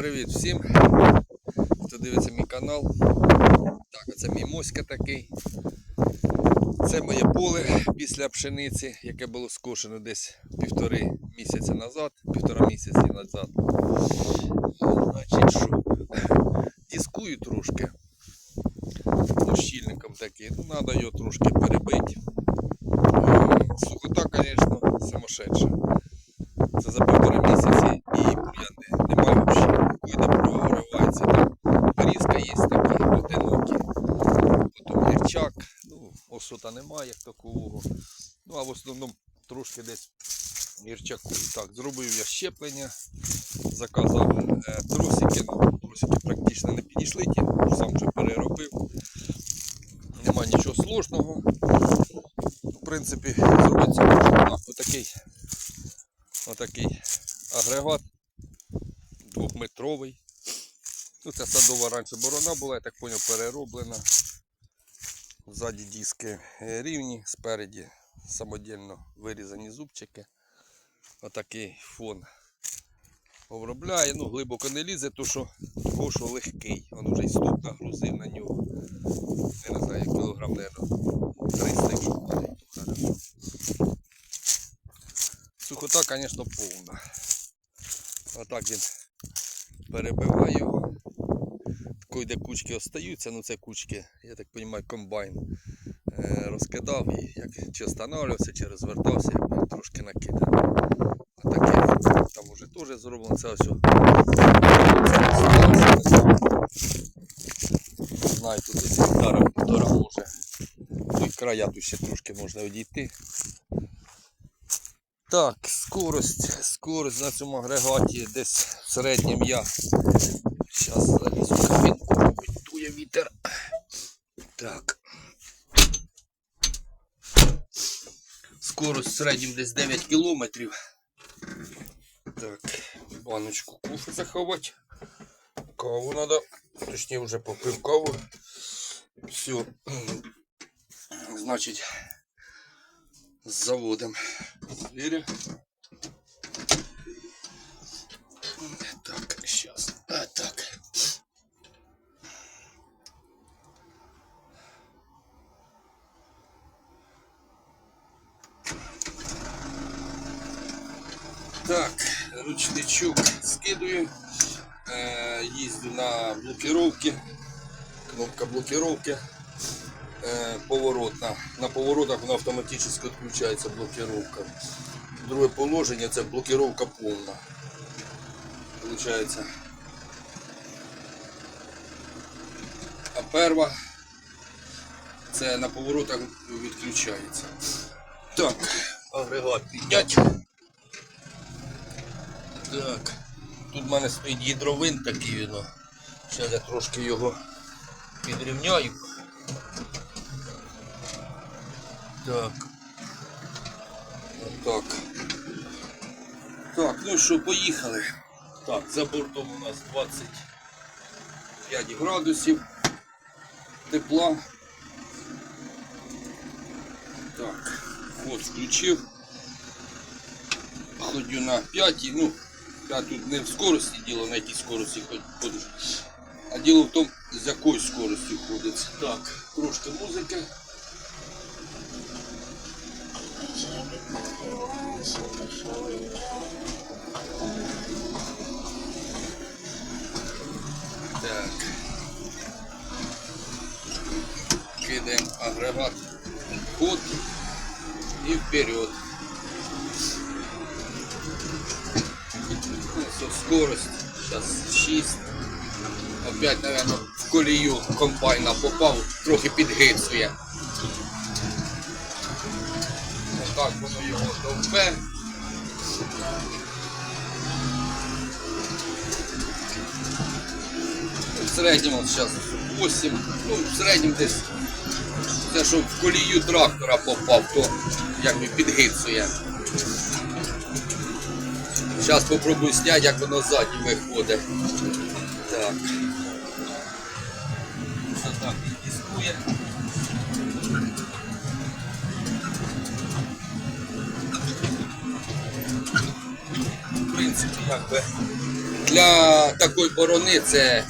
Привіт всім, хто дивиться мій канал. Так, оце мій моська такий. Це моє поле після пшениці, яке було скошено десь півтори місяці назад, півтора місяці назад. Значить, що дискую трошки. Щільником такий. Ну, треба його трошки перебити. Е, Сухота, звісно, сумасшедша. Це за півтора місяці і бур'яни немає взагалі. Коли проривається, там берізка є такі одинокі. Потім ну, осота немає як такового. Ну а в основному трошки десь гірчаку. Так, зробив я щеплення, заказав е, тросики. Ну, тросики практично не підійшли, ті сам вже переробив. Нема нічого сложного. В принципі, зробиться. Отакий Отакий агрегат двохметровий. Ну, це садова раніше борона була, я так зрозумів, перероблена. Ззаді диски е, рівні, спереді самодільно вирізані зубчики. Отакий фон обробляє. Ну, глибоко не лізе, тому що, того, легкий. Він вже і стоп нагрузив на нього. Я не знаю, кілограм, мабуть, 300, якщо падає, то хорошо. Сухота, звісно, повна. Отак він перебиває його. Де кучки остаються, ну це кучки, я так розумію, комбайн е, розкидав і як чи встановлювався, чи розвертався, якби трошки накидав. Отаке там вже теж зроблено. Це о. Знаю, тут десь гектара півтора може. Той края тут ще трошки можна одійти. Так, скорость, скорость на цьому агрегаті десь в середньому я. Зараз Так. Скорость в середньому десь 9 кілометрів. Так, баночку кофе заховати. Каву треба. Точніше вже попив каву. Все. Значить, з заводом звіря. Так, сейчас. Так, ручничок скидую. Е, їздю на блокировки. Кнопка блокировки. Е, поворотна. На поворотах вона автоматично відключається блокировка. Друге положення це блокировка повна. Получається. А перва це на поворотах відключається. Так, агрегат піднять. Так. Тут в мене стоїть гідровин такий. Ну. Зараз я трошки його підрівняю. Так. Так. Так, ну що, поїхали. Так, за бортом у нас 25 градусів тепла. Так, от включив. Ходю на 5, ну, 5 тут не в скорості діло, на якій скорості ход- ходиш. А діло в тому, з якою скоростю ходить. Так, трошки музики. Так. Кидаем агрегат в ход и вперед. Ну, Все, скорость. Сейчас 6. Опять, наверное, в колію комбайна попав, трохи підгицує. Так воно його довбе. В середньому зараз 8, ну в середньому десь це що в колію трактора попав, то якби підгицує. Зараз попробую зняти, як воно ззаді виходить. Так. Це так. В принципі, якби Для такої борони це,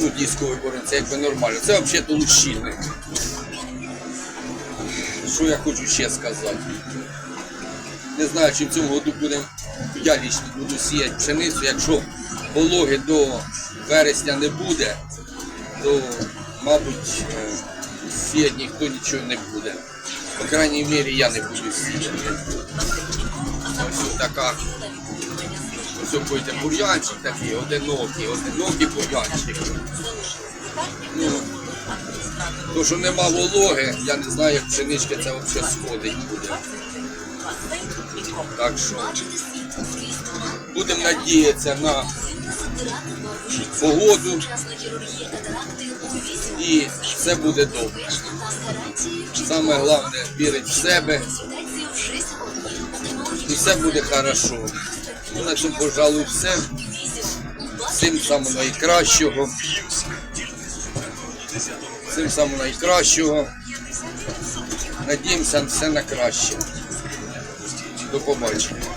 ну, дискової борони, це якби нормально. Це взагалі лущильник. Що я хочу ще сказати? Не знаю, чи в цьому году будемо, я лічно буду сіяти пшеницю. Якщо вологи до вересня не буде, то, мабуть, е, сіяти ніхто нічого не буде. По крайній мірі я не буду сіяти. Ось така. Ось будете бур'янчик такий, одинокий, одинокий бур'янчик. Ну, то, що нема вологи, я не знаю, як пшеничка це взагалі сходить буде. Так що будемо надіятися на погоду і все буде добре. Саме головне вірити в себе і все буде хорошо. Ну, на цьому, пожалуй, все. Всім самого найкращого. Всім самого найкращого. Надіємося на все на краще. До побачення.